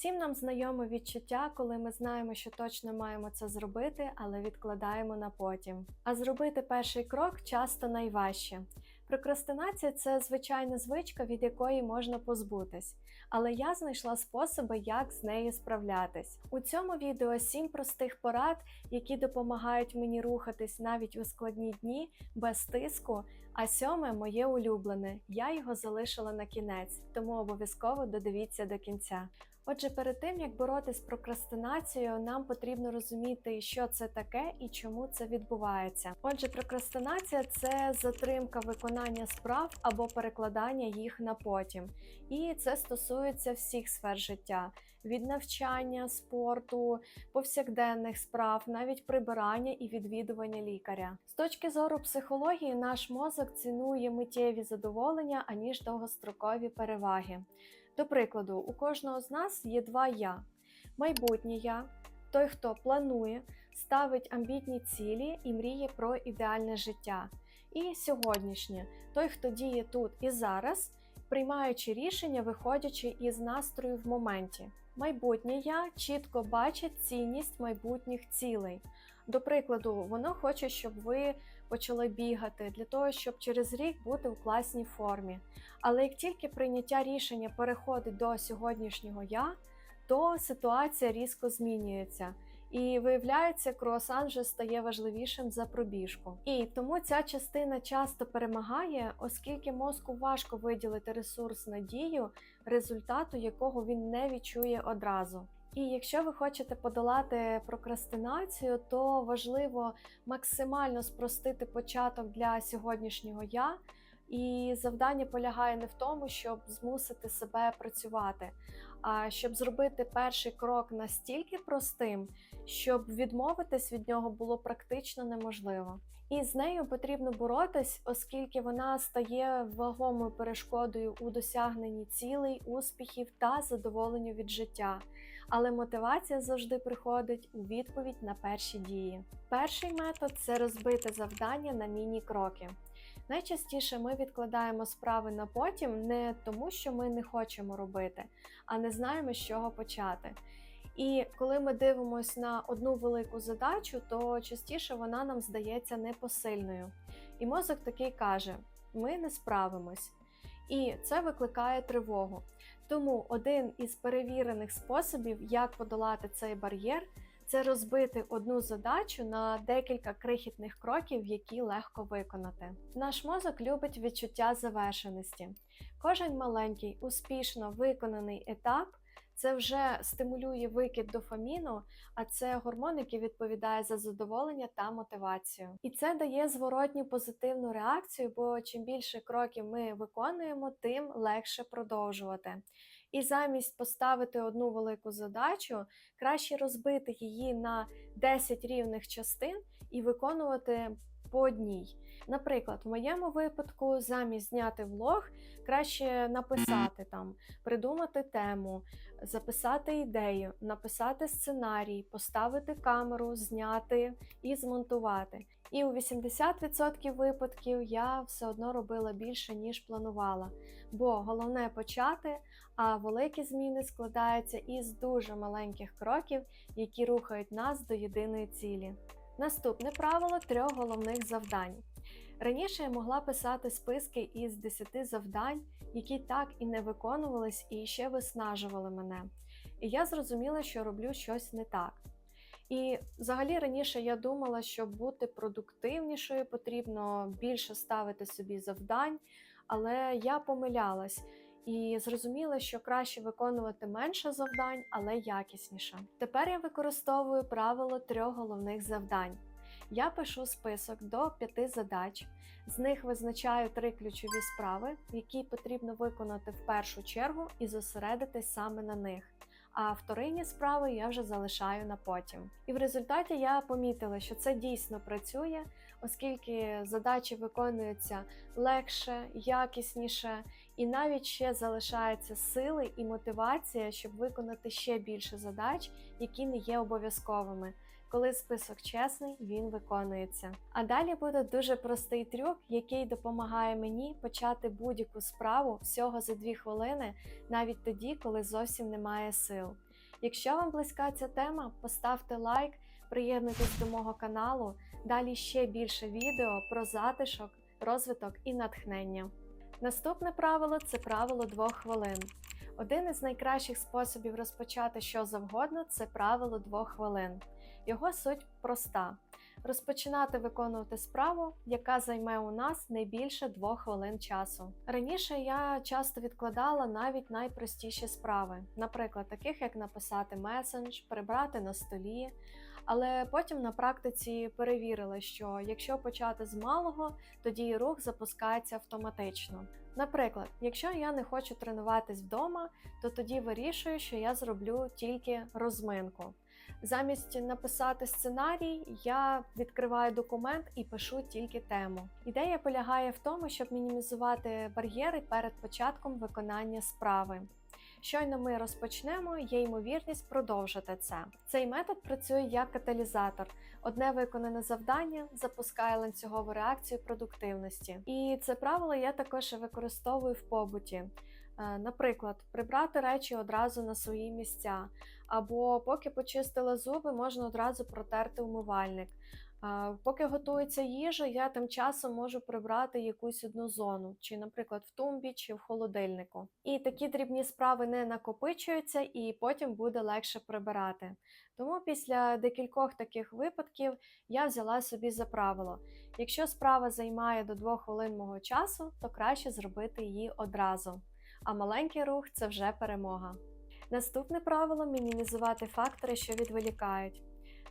Всім нам знайоме відчуття, коли ми знаємо, що точно маємо це зробити, але відкладаємо на потім. А зробити перший крок часто найважче. Прокрастинація це звичайна звичка, від якої можна позбутись, але я знайшла способи, як з нею справлятись. У цьому відео 7 простих порад, які допомагають мені рухатись навіть у складні дні без тиску. А сьоме моє улюблене. Я його залишила на кінець, тому обов'язково додивіться до кінця. Отже, перед тим як боротись з прокрастинацією, нам потрібно розуміти, що це таке і чому це відбувається. Отже, прокрастинація це затримка виконання справ або перекладання їх на потім. І це стосується всіх сфер життя: від навчання, спорту, повсякденних справ, навіть прибирання і відвідування лікаря. З точки зору психології, наш мозок цінує миттєві задоволення аніж довгострокові переваги. До прикладу, у кожного з нас є два я: майбутнє я, той, хто планує, ставить амбітні цілі і мріє про ідеальне життя. І сьогоднішнє той, хто діє тут і зараз, приймаючи рішення, виходячи із настрою в моменті. Майбутнє я чітко бачить цінність майбутніх цілей. До прикладу, воно хоче, щоб ви почали бігати для того, щоб через рік бути в класній формі. Але як тільки прийняття рішення переходить до сьогоднішнього я, то ситуація різко змінюється. І виявляється, круасан вже стає важливішим за пробіжку. І тому ця частина часто перемагає, оскільки мозку важко виділити ресурс на дію, результату якого він не відчує одразу. І якщо ви хочете подолати прокрастинацію, то важливо максимально спростити початок для сьогоднішнього я. І завдання полягає не в тому, щоб змусити себе працювати, а щоб зробити перший крок настільки простим, щоб відмовитись від нього було практично неможливо. І з нею потрібно боротись, оскільки вона стає вагомою перешкодою у досягненні цілей, успіхів та задоволенню від життя. Але мотивація завжди приходить у відповідь на перші дії. Перший метод це розбити завдання на міні-кроки. Найчастіше ми відкладаємо справи на потім не тому, що ми не хочемо робити, а не знаємо, з чого почати. І коли ми дивимося на одну велику задачу, то частіше вона нам здається непосильною. І мозок такий каже: ми не справимось. І це викликає тривогу. Тому один із перевірених способів, як подолати цей бар'єр, це розбити одну задачу на декілька крихітних кроків, які легко виконати. Наш мозок любить відчуття завершеності. Кожен маленький, успішно виконаний етап. Це вже стимулює викид дофаміну, а це гормон, який відповідає за задоволення та мотивацію. І це дає зворотню позитивну реакцію, бо чим більше кроків ми виконуємо, тим легше продовжувати. І замість поставити одну велику задачу, краще розбити її на 10 рівних частин і виконувати по одній. Наприклад, в моєму випадку, замість зняти влог, краще написати там, придумати тему, записати ідею, написати сценарій, поставити камеру, зняти і змонтувати. І у 80% випадків я все одно робила більше, ніж планувала. Бо головне почати, а великі зміни складаються із дуже маленьких кроків, які рухають нас до єдиної цілі. Наступне правило трьох головних завдань. Раніше я могла писати списки із 10 завдань, які так і не виконувались і ще виснажували мене. І я зрозуміла, що роблю щось не так. І взагалі раніше я думала, що бути продуктивнішою потрібно більше ставити собі завдань, але я помилялась і зрозуміла, що краще виконувати менше завдань, але якісніше. Тепер я використовую правило трьох головних завдань. Я пишу список до п'яти задач, з них визначаю три ключові справи, які потрібно виконати в першу чергу і зосередитись саме на них. А вторинні справи я вже залишаю на потім. І в результаті я помітила, що це дійсно працює, оскільки задачі виконуються легше, якісніше, і навіть ще залишаються сили і мотивація, щоб виконати ще більше задач, які не є обов'язковими. Коли список чесний, він виконується. А далі буде дуже простий трюк, який допомагає мені почати будь-яку справу всього за 2 хвилини, навіть тоді, коли зовсім немає сил. Якщо вам близька ця тема, поставте лайк, приєднуйтесь до мого каналу. Далі ще більше відео про затишок, розвиток і натхнення. Наступне правило це правило двох хвилин. Один із найкращих способів розпочати що завгодно це правило двох хвилин. Його суть проста: розпочинати виконувати справу, яка займе у нас не більше двох хвилин часу. Раніше я часто відкладала навіть найпростіші справи, наприклад, таких як написати месендж, прибрати на столі. Але потім на практиці перевірила, що якщо почати з малого, тоді рух запускається автоматично. Наприклад, якщо я не хочу тренуватись вдома, то тоді вирішую, що я зроблю тільки розминку. Замість написати сценарій, я відкриваю документ і пишу тільки тему. Ідея полягає в тому, щоб мінімізувати бар'єри перед початком виконання справи. Щойно ми розпочнемо, є ймовірність продовжити це. Цей метод працює як каталізатор. Одне виконане завдання запускає ланцюгову реакцію продуктивності. І це правило я також використовую в побуті. Е, Наприклад, прибрати речі одразу на свої місця, або поки почистила зуби, можна одразу протерти умивальник. Поки готується їжа, я тим часом можу прибрати якусь одну зону, чи, наприклад, в тумбі, чи в холодильнику. І такі дрібні справи не накопичуються, і потім буде легше прибирати. Тому після декількох таких випадків я взяла собі за правило: якщо справа займає до 2 хвилин мого часу, то краще зробити її одразу. А маленький рух це вже перемога. Наступне правило мінімізувати фактори, що відволікають.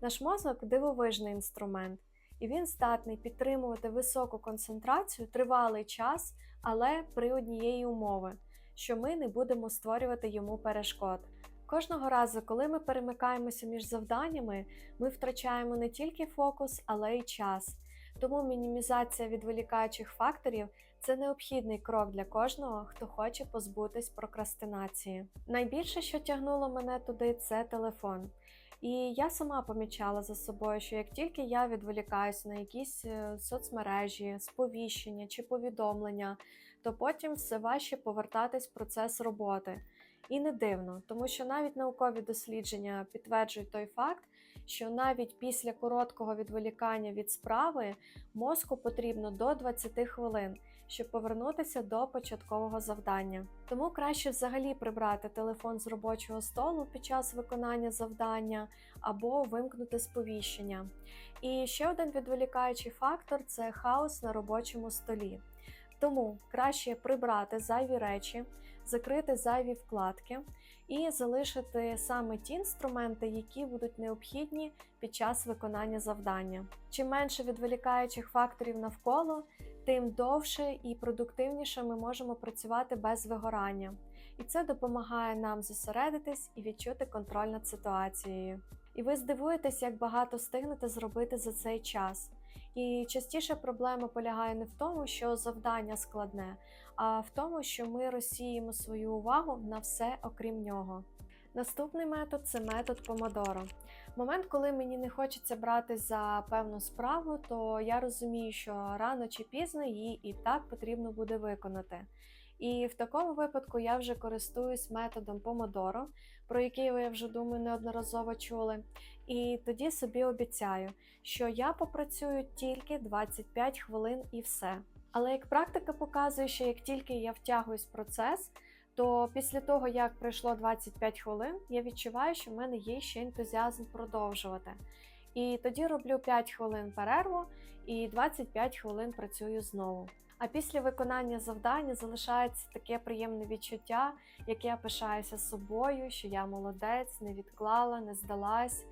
Наш мозок дивовижний інструмент, і він здатний підтримувати високу концентрацію тривалий час, але при однієї умови, що ми не будемо створювати йому перешкод. Кожного разу, коли ми перемикаємося між завданнями, ми втрачаємо не тільки фокус, але й час. Тому мінімізація відволікаючих факторів це необхідний крок для кожного, хто хоче позбутись прокрастинації. Найбільше, що тягнуло мене туди, це телефон. І я сама помічала за собою, що як тільки я відволікаюся на якісь е, соцмережі, сповіщення чи повідомлення, то потім все важче повертатись в процес роботи. І не дивно, тому що навіть наукові дослідження підтверджують той факт, що навіть після короткого відволікання від справи мозку потрібно до 20 хвилин, щоб повернутися до початкового завдання. Тому краще взагалі прибрати телефон з робочого столу під час виконання завдання або вимкнути сповіщення. І ще один відволікаючий фактор це хаос на робочому столі. Тому краще прибрати зайві речі, закрити зайві вкладки і залишити саме ті інструменти, які будуть необхідні під час виконання завдання. Чим менше відволікаючих факторів навколо, тим довше і продуктивніше ми можемо працювати без вигорання. І це допомагає нам зосередитись і відчути контроль над ситуацією. І ви здивуєтесь, як багато встигнете зробити за цей час. І частіше проблема полягає не в тому, що завдання складне, а в тому, що ми розсіємо свою увагу на все окрім нього. Наступний метод це метод помодоро. Момент, коли мені не хочеться брати за певну справу, то я розумію, що рано чи пізно її і так потрібно буде виконати. І в такому випадку я вже користуюсь методом помодоро, про який ви вже думаю неодноразово чули. І тоді собі обіцяю, що я попрацюю тільки 25 хвилин і все. Але як практика показує, що як тільки я втягуюсь в процес, то після того, як пройшло 25 хвилин, я відчуваю, що в мене є ще ентузіазм продовжувати. І тоді роблю 5 хвилин перерву і 25 хвилин працюю знову. А після виконання завдання залишається таке приємне відчуття, як я пишаюся собою, що я молодець, не відклала, не здалась.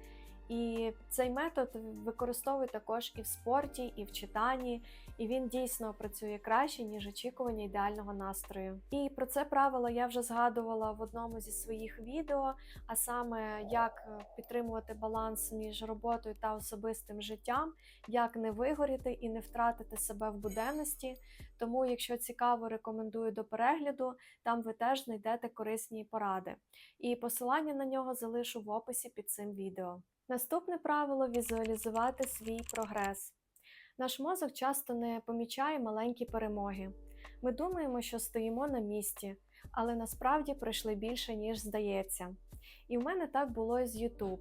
І цей метод використовую також і в спорті, і в читанні, і він дійсно працює краще, ніж очікування ідеального настрою. І про це правило я вже згадувала в одному зі своїх відео, а саме як підтримувати баланс між роботою та особистим життям, як не вигоріти і не втратити себе в буденності. Тому, якщо цікаво, рекомендую до перегляду, там ви теж знайдете корисні поради. І посилання на нього залишу в описі під цим відео. Наступне правило візуалізувати свій прогрес. Наш мозок часто не помічає маленькі перемоги. Ми думаємо, що стоїмо на місці, але насправді пройшли більше, ніж здається. І в мене так було і з YouTube.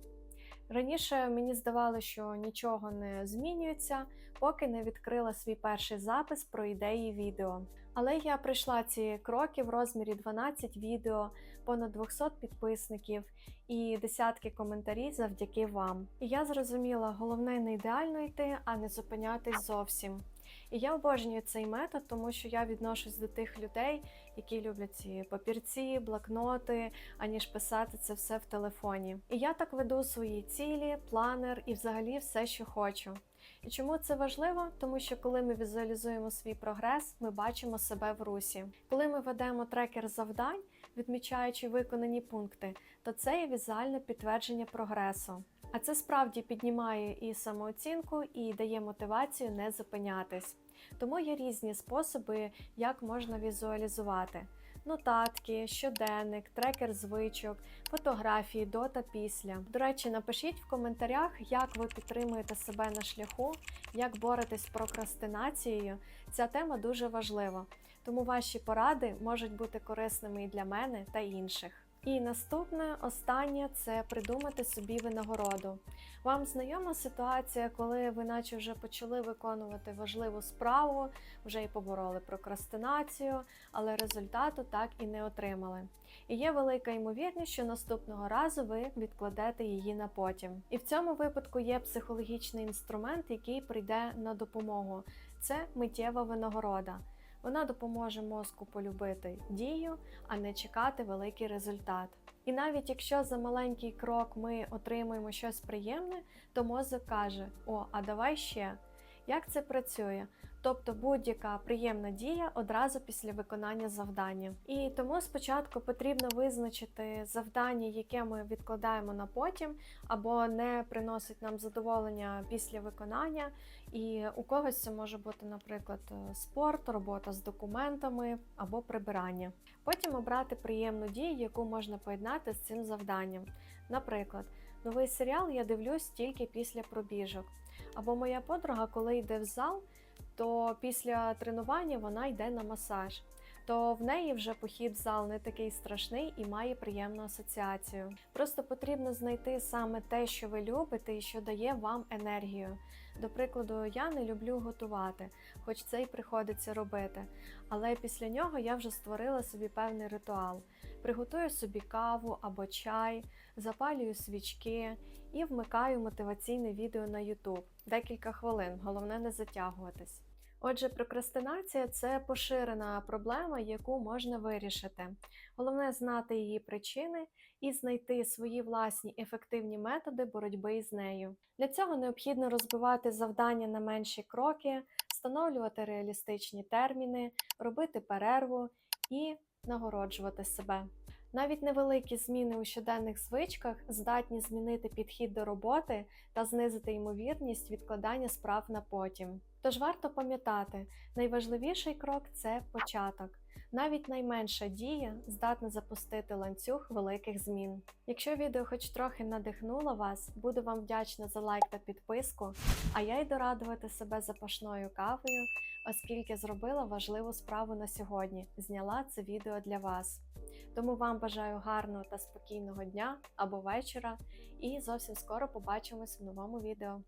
Раніше мені здавалося, що нічого не змінюється, поки не відкрила свій перший запис про ідеї відео. Але я пройшла ці кроки в розмірі 12 відео, понад 200 підписників і десятки коментарів завдяки вам. І я зрозуміла, головне не ідеально йти, а не зупинятись зовсім. І я обожнюю цей метод, тому що я відношусь до тих людей, які люблять ці папірці, блокноти, аніж писати це все в телефоні. І я так веду свої цілі, планер і взагалі все, що хочу. І чому це важливо? Тому що коли ми візуалізуємо свій прогрес, ми бачимо себе в русі. Коли ми ведемо трекер завдань, відмічаючи виконані пункти, то це є візуальне підтвердження прогресу. А це справді піднімає і самооцінку, і дає мотивацію не зупинятись. Тому є різні способи, як можна візуалізувати. Нотатки, щоденник, трекер звичок, фотографії до та після. До речі, напишіть в коментарях, як ви підтримуєте себе на шляху, як боретесь з прокрастинацією. Ця тема дуже важлива, тому ваші поради можуть бути корисними і для мене та інших. І наступне, останнє це придумати собі винагороду. Вам знайома ситуація, коли ви наче вже почали виконувати важливу справу, вже і побороли прокрастинацію, але результату так і не отримали. І є велика ймовірність, що наступного разу ви відкладете її на потім. І в цьому випадку є психологічний інструмент, який прийде на допомогу. Це миттєва винагорода. Вона допоможе мозку полюбити дію, а не чекати великий результат. І навіть якщо за маленький крок ми отримуємо щось приємне, то мозок каже: О, а давай ще. Як це працює? Тобто будь-яка приємна дія одразу після виконання завдання. І тому спочатку потрібно визначити завдання, яке ми відкладаємо на потім, або не приносить нам задоволення після виконання. І у когось це може бути, наприклад, спорт, робота з документами або прибирання. Потім обрати приємну дію, яку можна поєднати з цим завданням. Наприклад, новий серіал я дивлюсь тільки після пробіжок. Або моя подруга, коли йде в зал, то після тренування вона йде на масаж. То в неї вже похід в зал не такий страшний і має приємну асоціацію. Просто потрібно знайти саме те, що ви любите і що дає вам енергію. До прикладу, я не люблю готувати, хоч це й приходиться робити. Але після нього я вже створила собі певний ритуал. Приготую собі каву або чай, запалюю свічки і вмикаю мотиваційне відео на YouTube. Декілька хвилин, головне не затягуватись. Отже, прокрастинація це поширена проблема, яку можна вирішити. Головне знати її причини і знайти свої власні ефективні методи боротьби з нею. Для цього необхідно розбивати завдання на менші кроки, встановлювати реалістичні терміни, робити перерву і нагороджувати себе. Навіть невеликі зміни у щоденних звичках здатні змінити підхід до роботи та знизити ймовірність відкладання справ на потім. Тож варто пам'ятати, найважливіший крок це початок. Навіть найменша дія здатна запустити ланцюг великих змін. Якщо відео хоч трохи надихнуло вас, буду вам вдячна за лайк та підписку, а я йду радувати себе запашною кавою, оскільки зробила важливу справу на сьогодні, зняла це відео для вас. Тому вам бажаю гарного та спокійного дня або вечора, і зовсім скоро побачимось в новому відео.